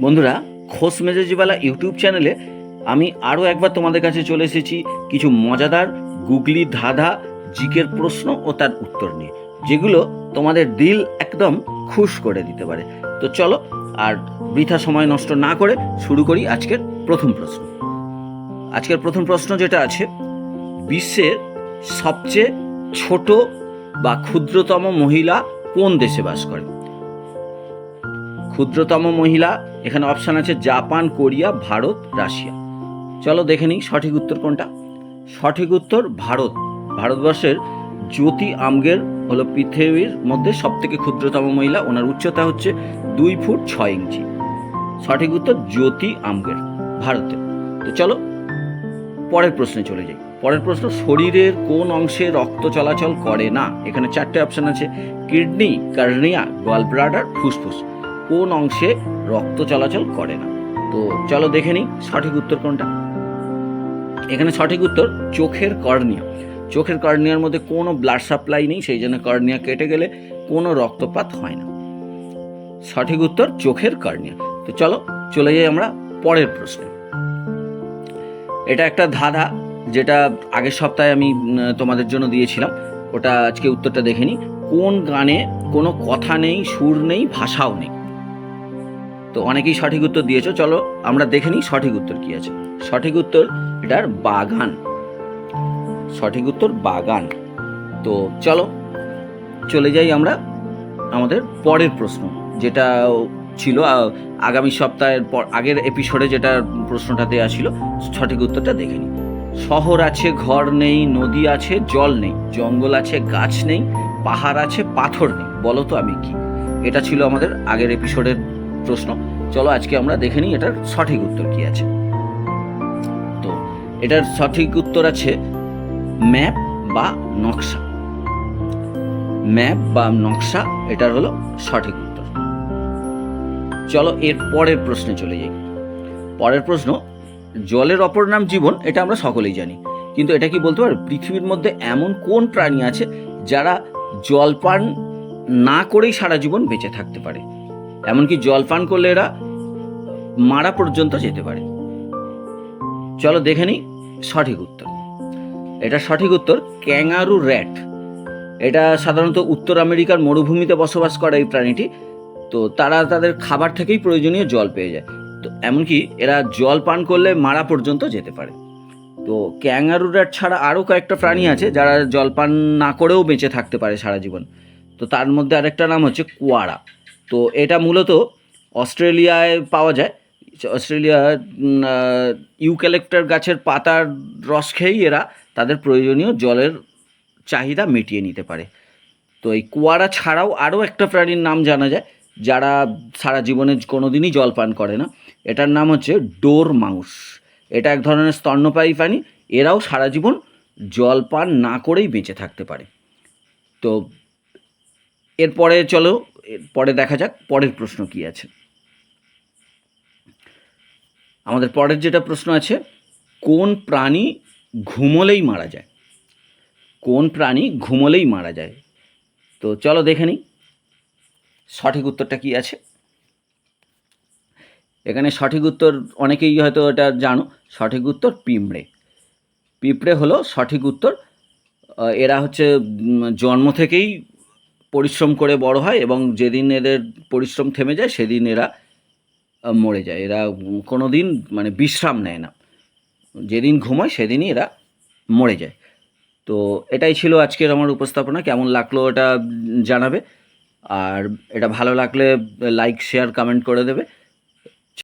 বন্ধুরা, খোস মেজাজিওয়ালা ইউটিউব চ্যানেলে আমি আরও একবার তোমাদের কাছে চলে এসেছি কিছু মজাদার, গুগলি ধাঁধা, জিকের প্রশ্ন ও তার উত্তর নিয়ে, যেগুলো তোমাদের দিল একদম খুশ করে দিতে পারে। তো চলো, আর বৃথা সময় নষ্ট না করে শুরু করি আজকের প্রথম প্রশ্ন। আজকের প্রথম প্রশ্ন যেটা আছে, বিশ্বের সবচেয়ে ছোট বা ক্ষুদ্রতম মহিলা কোন দেশে বাস করে? ক্ষুদ্রতম মহিলা, এখানে অপশান আছে জাপান, কোরিয়া, ভারত, রাশিয়া। চলো দেখে নিই সঠিক উত্তর কোনটা। সঠিক উত্তর ভারত। ভারতবর্ষের জ্যোতি আমগের হলো পৃথিবীর মধ্যে সব থেকে ক্ষুদ্রতম মহিলা। ওনার উচ্চতা হচ্ছে দুই ফুট ছয় ইঞ্চি। সঠিক উত্তর জ্যোতি আমগের ভারতে তো চলো পরের প্রশ্নে চলে যাই। পরের প্রশ্ন, শরীরের কোন অংশে রক্ত চলাচল করে না? এখানে চারটে অপশান আছে, কিডনি, কার্নিয়া গলব্লাডার ফুসফুস। কোন অংশে রক্ত চলাচল করে না? তো চলো দেখে নিই সঠিক উত্তর কোনটা। এখানে সঠিক উত্তর চোখের কর্নিয়া। চোখের কর্নিয়ার মধ্যে কোনো ব্লাড সাপ্লাই নেই, সেই জন্য কর্নিয়া কেটে গেলে কোনো রক্তপাত হয় না। সঠিক উত্তর চোখের কর্নিয়া। তো চলো চলে যাই আমরা পরের প্রশ্নে। এটা একটা ধাঁধা, যেটা আগের সপ্তাহে আমি তোমাদের জন্য দিয়েছিলাম। ওটা আজকে উত্তরটা দেখে নিই। কোন গানে কোনো কথা নেই, সুর নেই, ভাষাও নেই। তো অনেকেই সঠিক উত্তর দিয়েছ। চলো আমরা দেখে নিই সঠিক উত্তর কি আছে। সঠিক উত্তর, এটার বাগান। সঠিক উত্তর, বাগান। তো চলো, চলে যাই আমরা আমাদের পরের প্রশ্ন, যেটা ছিল আগামী সপ্তাহের পর, আগের এপিসোডে যেটা প্রশ্নটা দেওয়া ছিল, সঠিক উত্তরটা দেখে নিই। শহর আছে, ঘর নেই, নদী আছে, জল নেই, জঙ্গল আছে, গাছ নেই, পাহাড় আছে, পাথর নেই। বলো তো আমি কি? এটা ছিল আমাদের আগের এপিসোডের প্রশ্ন। চলো আজকে আমরা দেখে নিই এটার সঠিক উত্তর কি আছে। তো এটার সঠিক উত্তর আছে ম্যাপ বা নকশা। ম্যাপ বা নকশা, এটার হলো সঠিক উত্তর। চলো এর পরের প্রশ্নে চলে যাই। পরের প্রশ্ন, জলের অপর নাম জীবন, এটা আমরা সকলেই জানি। কিন্তু এটা কি বলতে পারো? পৃথিবীর মধ্যে এমন কোন প্রাণী আছে যারা জল পান না করেই সারা জীবন বেঁচে থাকতে পারে? এমনকি জল পান করলে এরা মারা পর্যন্ত যেতে পারে। চলো দেখে নিই সঠিক উত্তর। এটা সঠিক উত্তর, ক্যাঙ্গারু র্যাট। এটা সাধারণত উত্তর আমেরিকার মরুভূমিতে বসবাস করে এই প্রাণীটি। তো তারা তাদের খাবার থেকেই প্রয়োজনীয় জল পেয়ে যায়। তো এমনকি এরা জল পান করলে মারা পর্যন্ত যেতে পারে। তো ক্যাঙ্গারু র্যাট ছাড়া আরও কয়েকটা প্রাণী আছে যারা জল পান না করেও বেঁচে থাকতে পারে সারা জীবন। তো তার মধ্যে আরেকটা নাম হচ্ছে কুয়ারা। তো এটা মূলত অস্ট্রেলিয়ায় পাওয়া যায়। অস্ট্রেলিয়া ইউক্যালেক্টার গাছের পাতার রস খেয়েই এরা তাদের প্রয়োজনীয় জলের চাহিদা মিটিয়ে নিতে পারে। তো এই কুয়ারা ছাড়াও আরও একটা প্রাণীর নাম জানা যায়, যারা সারা জীবনে কোনো দিনই জল পান করে না। এটার নাম হচ্ছে ডোর মাউস। এটা এক ধরনের স্তন্যপায়ী প্রাণী, এরাও সারা জীবন জল পান না করেই বেঁচে থাকতে পারে। তো এরপরে চলো পরে দেখা যাক পরের প্রশ্ন কি আছে। আমাদের পরের যেটা প্রশ্ন আছে, কোন প্রাণী ঘুমোলেই মারা যায়? কোন প্রাণী ঘুমোলেই মারা যায়? তো চলো দেখে নিই, সঠিক উত্তরটা কি আছে? এখানে সঠিক উত্তর অনেকেই হয়তো এটা জানো, সঠিক উত্তর পিঁপড়ে। পিঁপড়ে হলো সঠিক উত্তর এরা হচ্ছে জন্ম থেকেই পরিশ্রম করে বড় হয় এবং যেদিন এদের পরিশ্রম থেমে যায়, সেদিন এরা মরে যায়। এরা কোনো দিন মানে বিশ্রাম নেয় না। যেদিন ঘুমায়, সেদিনই এরা মরে যায়। তো এটাই ছিল আজকের আমার উপস্থাপনা। কেমন লাগল এটা জানাবে। আর এটা ভালো লাগলে, লাইক, শেয়ার, কমেন্ট করে দেবে।